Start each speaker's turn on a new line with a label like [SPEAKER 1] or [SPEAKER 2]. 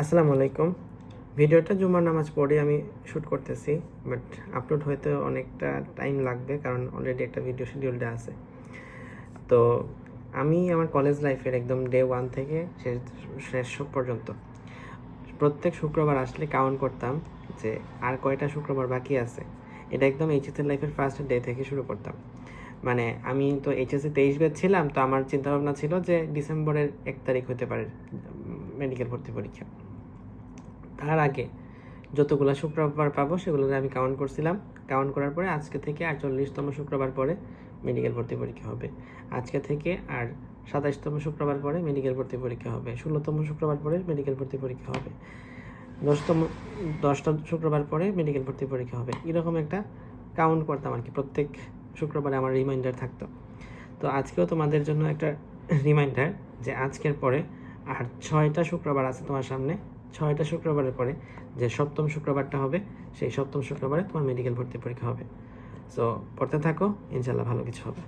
[SPEAKER 1] আসসালামু আলাইকুম। ভিডিওটা জুমার নামাজ পড়ে আমি শ্যুট করতেছি, বাট আপলোড হইতে অনেকটা টাইম লাগবে কারণ অলরেডি একটা ভিডিও শিডিউল দেওয়া আছে। তো আমি আমার কলেজ লাইফের একদম ডে ওয়ান থেকে শেষ শেষ পর্যন্ত। প্রত্যেক শুক্রবার আসলে কাউন্ট করতাম যে আর কয়টা শুক্রবার বাকি আছে। এটা একদম এইচএসের লাইফের ফার্স্ট ডে থেকে শুরু করতাম। মানে আমি তো এইচএসসি তেইশ ব্যাচ ছিলাম, তো আমার চিন্তাভাবনা ছিল যে ডিসেম্বরের এক তারিখ হতে পারে মেডিকেল ভর্তি পরীক্ষা। তার আগে যতগুলো শুক্রবার পাবো সেগুলো আমি কাউন্ট করছিলাম। কাউন্ট করার পরে আজকে থেকে আটচল্লিশতম শুক্রবার পরে মেডিকেল ভর্তি পরীক্ষা হবে। আজকে থেকে আর সাতাশতম শুক্রবার পরে মেডিকেল ভর্তি পরীক্ষা হবে। ষোলোতম শুক্রবার পরে মেডিকেল ভর্তি পরীক্ষা হবে। দশতম দশটা শুক্রবার পরে মেডিকেল ভর্তি পরীক্ষা হবে। এরকম একটা কাউন্ট করতাম আর কি। প্রত্যেক শুক্রবারে আমার রিমাইন্ডার থাকতো। তো আজকেও তোমাদের জন্য একটা রিমাইন্ডার যে আজকের পরে আর ছয়টা শুক্রবার আছে তোমার সামনে। ছয়টা শুক্রবারের পরে যে সপ্তম শুক্রবারটা হবে, সেই সপ্তম শুক্রবারে তোমার মেডিকেল ভর্তি পরীক্ষা হবে। সো পড়তে থাকো ইনশাল্লাহ ভালো কিছু হবে।